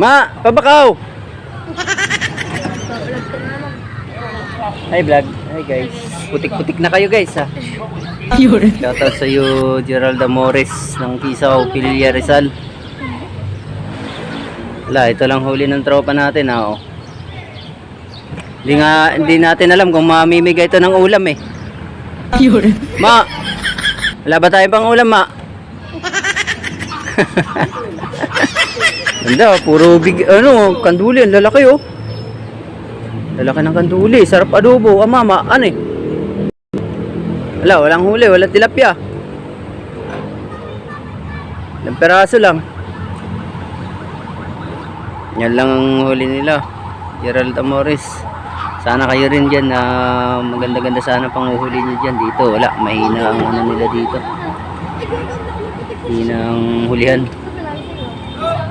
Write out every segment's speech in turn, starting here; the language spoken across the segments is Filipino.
Ma, pabakaw. Hi vlog. Hi guys. Putik-putik na kayo guys ha. Yun. Shoutout sa iyo Gerald Amores ng Kisaw, Pilia Rizal. Wala, ito lang huli ng tropa natin ha. Oh. Hindi nga, hindi natin alam kung mamimigay ito ng ulam eh. Yun. Ma! Wala ba tayo pang ulam, ma? Ganda, puro big, ano, kanduli, ang lalaki oh. Lalaki ng kanduli, sarap adobo. Ah, mama, ano eh? Wala, walang huli, walang tilapia. Ilang peraso lang. Yan lang ang huli nila. Gerald Amores. Sana kayo rin dyan na maganda-ganda sana pang uhuli nyo dyan. Dito, wala. Mahina ang ano nila dito. Mahina ang hulihan.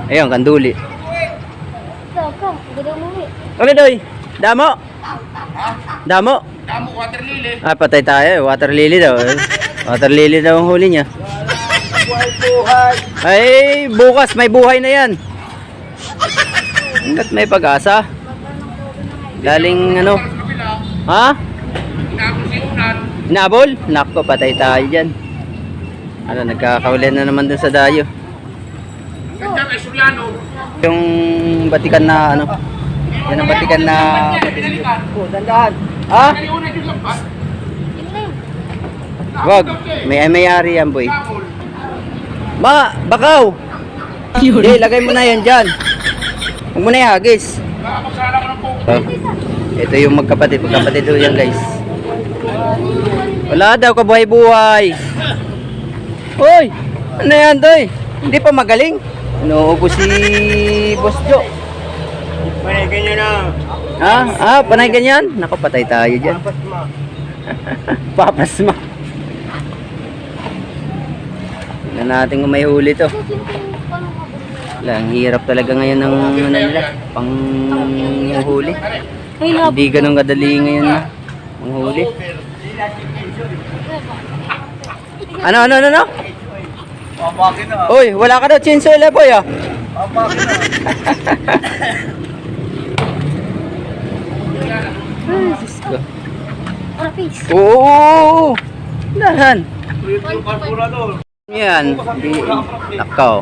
Ayun, kanduli. Saka, ganda mo eh. Ano doy? Damo? Damo? Damo, water lily. Ah, patay tayo. Water lily daw. eh. Water lily daw ang huli niya. Ay, bukas may buhay na yan. Hanggat may pag-asa. Galing ano? Ha? Tapos si Unan. Nabol? Nako, patay tayo dyan. Ano, nagkakaulan na naman dun sa dayo. Yung batikan na ano? Yan ang batikan na... Oh, dandahan. Ha? Wag. May may-ari yan, boy. Ma, bakaw! Hindi, lagay mo na yan dyan. Huwag mo na ihagis. Oh, ito yung magkapatid. Magkapatid ho yan, guys. Wala daw, kabuhay-buhay. Hoy! Ano yan, doy? Hindi pa magaling. Inuubo si Boss Joe. May ganyan na. Ha? Ah, panay ganyan? Naku, patay tayo dyan. Papasma. Tingnan natin kung may huli to. Wala, ang hirap talaga ngayon ng ano nila, pang huli. Hindi ganun kadali ngayon na ang huli. Ano, ano, ano, ano? Uy, wala ka daw chainsaw eh, boy ah. Na. Diyos ko. Face. Oo, oo, oo. Dahan. Yan, di, nakaw.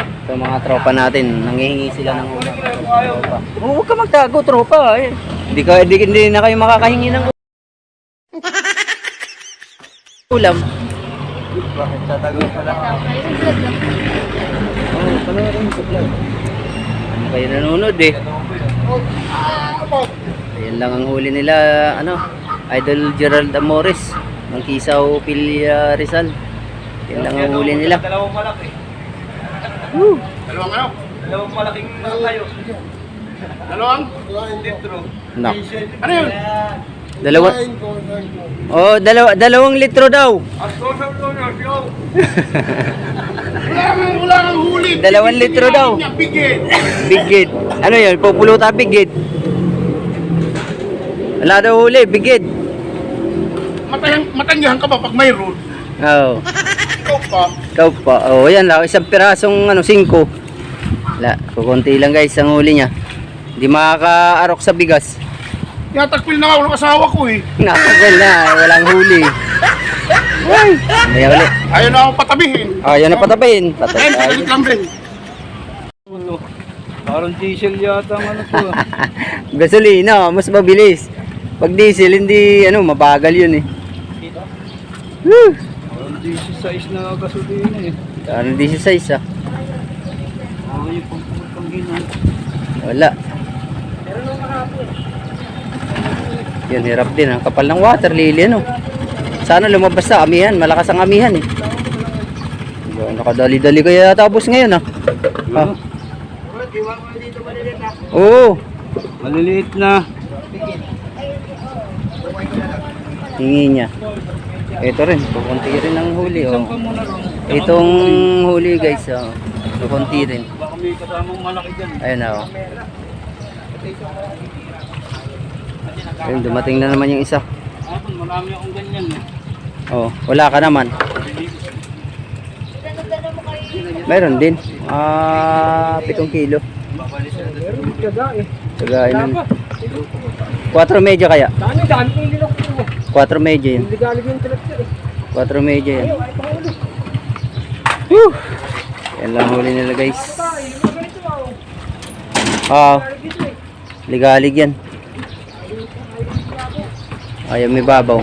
Ito mga tropa natin, nangihingi sila ng ulam. Tropa. Oh, huwag ka magtago, tropa. Eh. Hindi, ka, hindi, hindi na kayo makakahingi ng ulam. Bakit tatago pala? Oo, oh, panoorin ko vlog. Ano kayo nanonood eh? Ayan lang ang huli nila, ano, Idol Gerald Amores ng Kisaw Pilia Rizal. Yan lang ang huli nila. Dalawang malaki. Woo! Dalawang ano? Dalawang malaking tayo. Dalawang? Nak. Ano yun? Dalawa. Oh, dalawa dalawang litro daw. Wala wala huli. Dalawang litro daw. Bigit. Bigid. Ano 'yun? Pupuluta bigid. Wala daw huli, bigid. Matayang, matanggihan ka ba pag mayroon? Oh. Ikaw pa. Ikaw pa. Oh, yan lang isang pirasong ano, 5. Wala, kukunti lang guys ang huli niya. Hindi makakaarok sa bigas. Tinatakpil na nga ako ng asawa ko eh. Nakagal na, walang huli. Ay, may huli. Ayaw na akong patabihin. Ah, yan na patabayin. Patay Ayun, pagalit lang din. Parang diesel yata ang ano to. Gasolina, mas mabilis. Pag diesel, hindi, ano, mabagal yun eh. Woo! Parang diesel size na gasolina eh. Parang 16 ah. Ano yung pangginan? Wala. Yan, hirap din. Ang kapal ng water lily, ano. Sana lumabas sa amihan. Malakas ang amihan eh. Nakadali-dali kaya tapos ngayon ah. ah. Oo. Maliliit na. Hingi niya. Ito rin, kukunti rin ang huli. Oh. Itong huli guys, oh. kukunti rin. Baka may kasamang malaki dyan. Ayun na oh. Ayun, dumating na naman yung isa. Ako, marami akong ganyan eh. Oh, wala ka naman. Meron din. Ah, 7 kilo. Tagay nun. 4 medyo kaya? Dami, dami ko yung nilok ko. 4 medyo yun. Hindi galing yung tilapia eh. 4 medyo panguli. Whew! Yan lang huli nila guys. Mga ganito ah. Ligalig yan. Ayaw may babaw.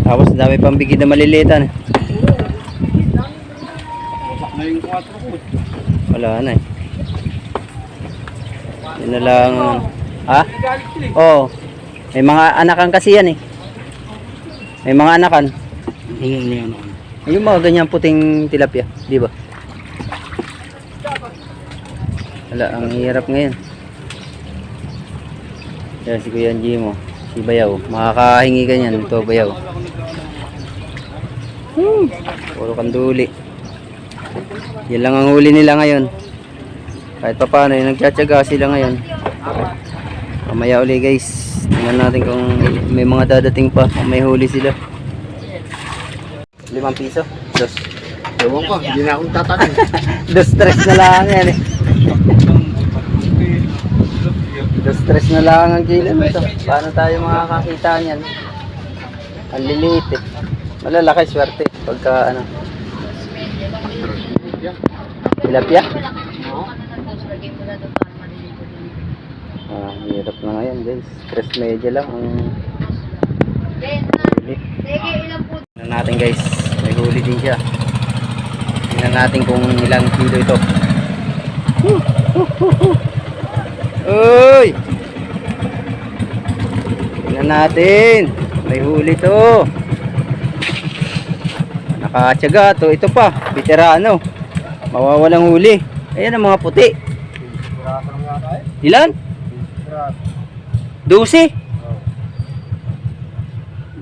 Tapos dami pang bigid na malilitan. Wasak na yung 4 ko. Wala na eh. Yun na lang. Ha? Oo. May mga anakan kasi yan eh. May mga anakan. Yung mga ganyan puting tilapia, di ba? Wala, ang hirap ngayon. Yan si Kuya Jimo, si Bayaw. Makakahingi ka niyan, ito Bayaw. Hmm, puro kanduli. Yan lang ang huli nila ngayon. Kahit pa paano, nagtsatsaga sila ngayon. Mamaya uli guys. Tingnan natin kung may mga dadating pa, kung may huli sila. Limang piso. Dos. Ewan ko, hindi na akong tatanong. Dos stress na lang yan eh. Stress na lang ang kilo nito. Paano tayo makakakita niyan? Ang liliit eh. Malalaki swerte pagka ano. Tilapia? Ah, hirap na ngayon guys. Stress medyo lang ang huli. Tingnan natin guys. May huli din siya. Tingnan natin kung ilang kilo ito. Uy! Tingnan natin. May huli to. Nakatsaga to. Ito pa. Veterano. Mawawalang huli. Ayan ang mga puti. Ilan? 12?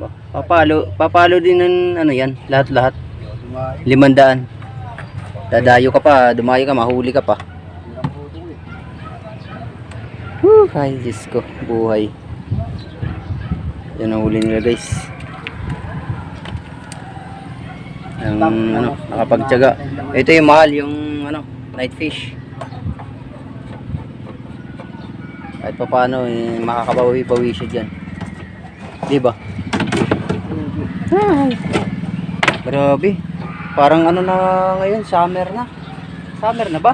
Ba, Papalo, papalo din ng ano yan, lahat-lahat. Limandaan. Dadayo ka pa, dumayo ka, mahuli ka pa. Whew, ay Diyos ko, buhay. Yan ang huli nila guys. Ang ano, nakapagtyaga. Ito yung mahal, yung ano, night fish. Kahit pa paano, eh, makakabawi-bawi siya dyan. Di ba? Ay. Grabe. Parang ano na ngayon, summer na. Summer na ba?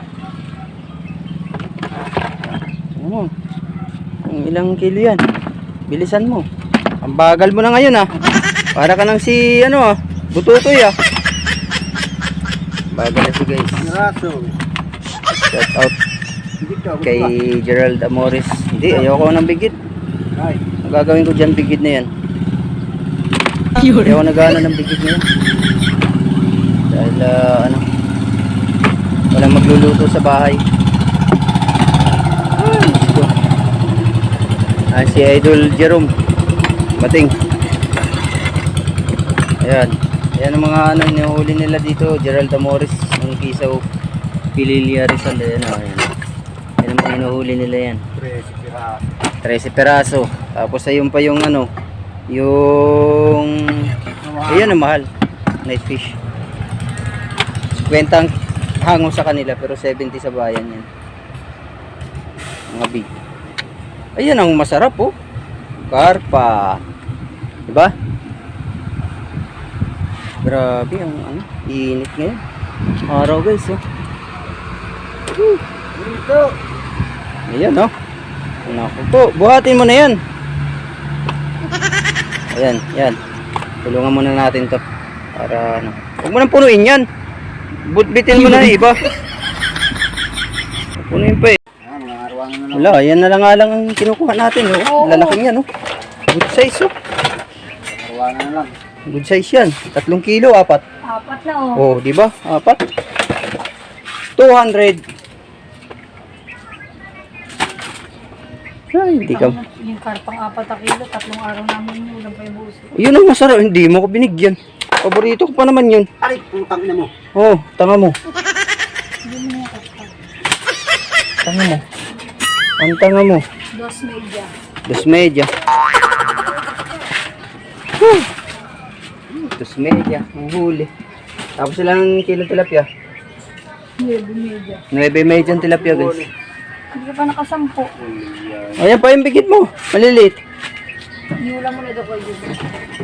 Ano? Kung ilang kilo yan? Bilisan mo. Ang bagal mo na ngayon ah. Para ka nang si ano ah, bututoy ah. Bagal na si guys. Raso. Shout out kay Gerald Amores. Hindi, ayoko ng bigit. Ay. Ang gagawin ko dyan bigit na yan. Ayoko nagana ng bigit na yan. Dahil ah, ano, walang magluluto sa bahay. Ay, Diyos ko. Ah, si Idol Jerome. Mating. Ayan. Ayan ang mga ano, inuhuli nila dito. Gerald Amores, ng Kisaw, Pililia Rizal. Ayan, oh, ayan. Ayan ang mga inuhuli nila yan. 13 peraso. Tapos ayun pa yung ano, yung ayun ang mahal. Night fish. Kwentang hango sa kanila pero 70 sa bayan yan. Mga big. Ayun ang masarap oh. Karpa. Diba? Grabe ang ano, init ngayon. Araw guys oh. Dito. Ayan, no? Naku po, buhatin mo na yan. Ayan, yan. Tulungan muna natin to. Para ano. Huwag mo nang punuin yan. Butbitin mo na iba. Punuin pa eh. Ah, mga arawangan na lang. Wala, yan na lang nga lang ang kinukuha natin. Oh. Lalaking yan, oh. Good size, oh. Arawangan na lang. Good size yan. Tatlong kilo, apat. Apat na oh. Oh, di ba? Apat. 200. Ay, hindi ka. Yung karpang apat na kilo, tatlong araw namin ulam pa yung buhos. Yun ang masarap. Hindi mo ko binigyan. Paborito ko pa naman yun. Aray, putang ina mo. Oh, tanga mo. Tanga mo. Ang tanga mo. Dos media. Dos media. Dos media. Ang huli. Tapos ilang kilo tilapia? Nuevo media. 9 medyo ang tilapia guys. Hindi ka pa nakasampo. Ayan pa yung bigit mo. Maliliit. Iulam mo na daw kuya Jun.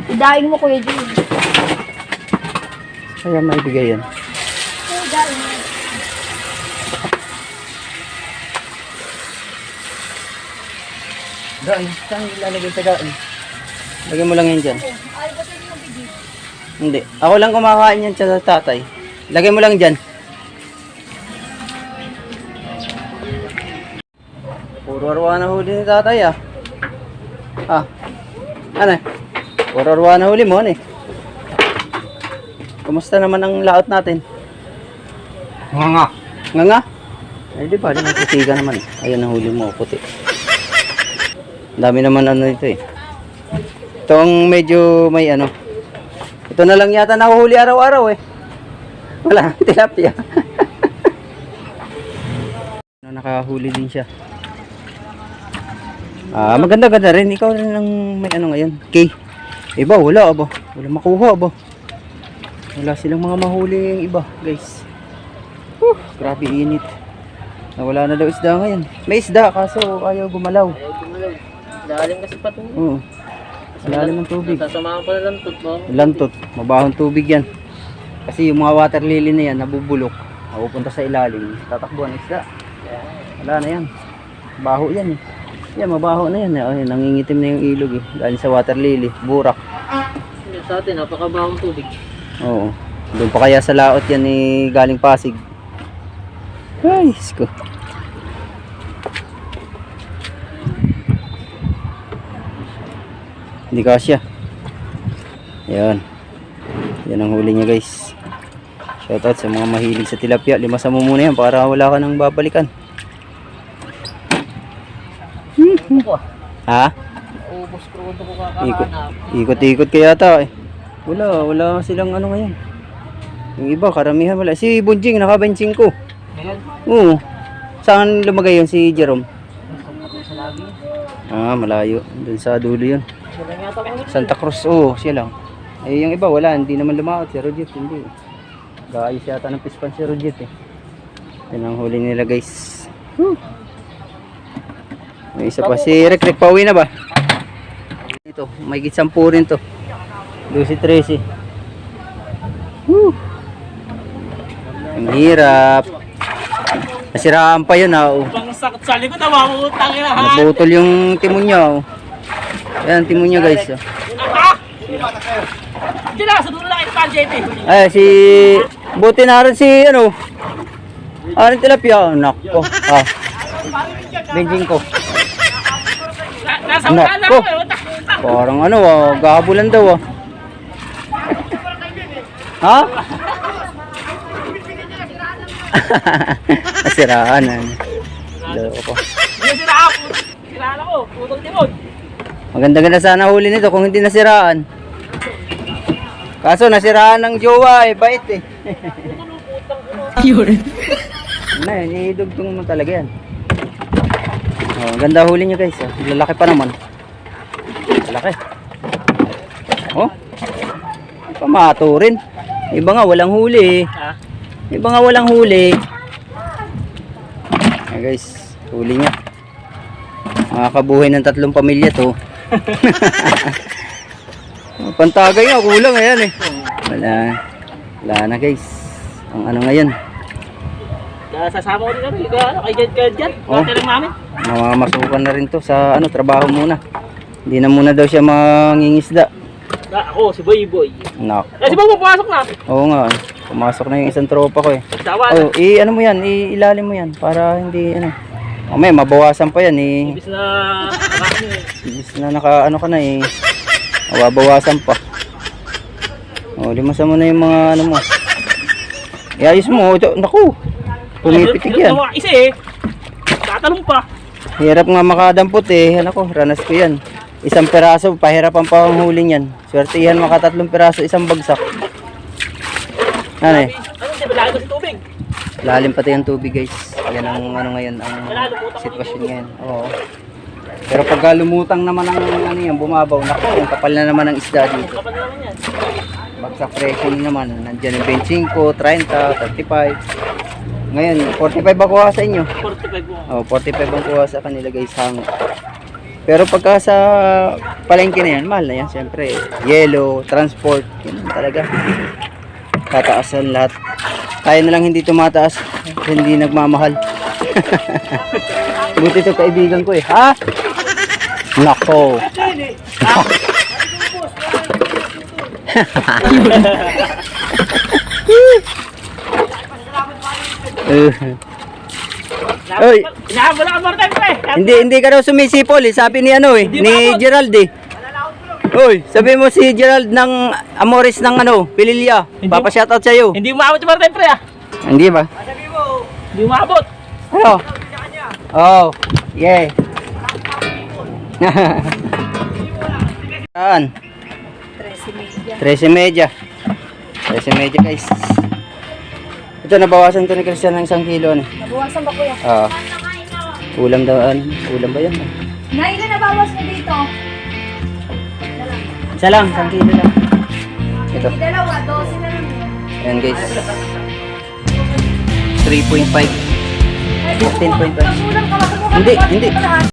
Idaing mo kuya Jun. Kaya maibigay yan. Ay, idaing mo. Daan, saan ilalagay sa daan? Lagyan mo lang yan dyan. Ay, hindi mo bigit? Hindi. Ako lang kumakain yan sa tatay. Lagay mo lang dyan. Puro arwa na huli ni tatay ah. Ah. Ano eh? Puro arwa na huli mo ano eh. Kumusta naman ang laot natin? Nga nga. Nga nga? Ay di ba, di ka naman. Ayan ang huli mo, puti. Dami naman ano ito eh. Ito ang medyo may ano. Ito na lang yata nahuhuli araw-araw eh. Wala, tilapia. ano, nakahuli din siya. Ah, maganda-ganda rin. Ikaw rin ang may ano ngayon. K. Iba, wala aba. Wala makuha aba. Wala silang mga mahuli yung iba, guys. Whew, grabe init. Nawala na daw isda ngayon. May isda, kaso ayaw gumalaw. Lalim kasi pa ito. Oo. Sa lalim ng tubig. Sasamahan pa na lang ito. No? Lantot. Mabahong tubig yan. Kasi yung mga water lily na yan, nabubulok. Mapupunta sa ilalim. Tatakbuhan isda. Wala na yan. Baho yan eh. Yan, mabaho na yan. eh. Nangingitim na yung ilog eh. Dahil sa water lily. Burak. Sa atin, napakabahong tubig. Oo. Doon pa kaya sa laot yan ni galing Pasig. Ay, sko. Hindi kasya. Yan. Yan ang huli niya guys. Shoutout sa mga mahilig sa tilapia. Limasan mo muna yan para wala ka nang babalikan. Ha? Ubus ko ko Ikot, kakahanap. ikot-ikot kaya yata eh. Wala, wala silang ano ngayon. Yung iba, karamihan wala. Si Bunjing, naka-benching ko. Ngayon, Oo. Saan lumagay yun si Jerome? Ah, malayo. Doon sa dulo yun. Santa Cruz, oo, siya lang. Eh, yung iba, wala. Hindi naman lumakot. Si Roget, hindi. Gaayos yata ng pispan si Roget eh. Yan ang huli nila guys. Whew. May isa pa. Si Rick, Rick, pauwi na ba? Ito, may gitsampu rin to. 12-13. Whew. Ang hirap. Nasiraan pa yun ah. oh. Sakit sa likod, ha. Naputol yung timon niya oh. Yan, timon niya guys. oh. Diyan na, sa dulo kayo pa, JP. Ay, si... Buti na rin si, ano... Arin tilapia. Nako. Ah. Benjing ko. Na- Nasa Ano? wala utak. Parang ano ah, gabulan daw ah. Ha? Nasiraan ah. Loko. Hindi sira ako. Siraan ako. Putol timon. Maganda-ganda sana huli nito kung hindi nasiraan. Kaso nasiraan ng jowa eh, bait eh. Yun. Ano yan, idugtong mo talaga yan. Oh, ganda huli niya guys. Oh. Lalaki pa naman. Lalaki. Oh. Pamato rin. Iba nga walang huli eh. Iba nga walang huli. Ayan guys, huli niya. Makakabuhay ng tatlong pamilya to. Pantagay nga, kulang ayan eh. Wala. Wala na guys. Ang ano ngayon. Sasama ko din kami. Ano, kay Jet kaya Jet. Oh. Namin. Mamamasukan na rin to sa ano, trabaho muna. Hindi na muna daw siya mangingisda. Ah, ako, si Boy Boy. Nak. Eh, si Boy papasok na. Oo nga. Pumasok na yung isang tropa ko eh. Sawa na. Oh, i ano mo yan, i ilalim mo yan para hindi ano. Mamaya mabawasan pa yan eh. Ibis na, Ibis na naka ano ka na eh. Mababawasan pa. Oh, limasan mo na yung mga ano mo. Iayos mo. Ito, naku. Pumipitik yan. Isa eh. Tatalong pa. Hirap nga makadampot eh. Ano ko, ranas ko yan. Isang peraso, pahirapan pa ang huli niyan. Swertihan makatatlong peraso, isang bagsak. Ano eh? Ano, tubig? Lalim pati ang tubig guys. Yan ang ano ngayon, ang sitwasyon ngayon. Oo. Pero pag lumutang naman ang ano yan, bumabaw, naku, ang kapal na naman ang isda dito. Bagsak presyo naman. Nandiyan yung 25, 30, 35. Ngayon, 45 ba kuha sa inyo? 45 po. Oh, 45 ang kuha sa kanila guys hang. Pero pagka sa palengke na yan, mahal na yan siyempre. Yellow, transport, yun talaga. Tataasan lahat. Kaya na lang hindi tumataas, hindi nagmamahal. Buti to kaibigan ko eh. Ha? Nako. Eh, Oy. Inahabol ka more time pre. Hindi, hindi ka daw sumisipol eh. Sabi ni ano eh, ni maabot. Gerald eh. Uy, sabi mo si Gerald ng Amores ng ano, Pililya. Papa shoutout sa iyo. Hindi umabot yung more time pre ah. Hindi ba? Hindi umabot. Ano? Oh, yeah. Saan? 13 media. 13 media guys. Ito nabawasan to ni Christian ng isang kilo ano. Nabuwasan ba kuya? Ah. ulam daw ano? Ulam ba yan? Na ilan nabawas mo dito? Isa lang, isang kilo lang. Ito. Dalawa, 12 na lang. Ayan guys. 3.5. 15.5. Pag ulam ka, wag mo Hindi, hindi.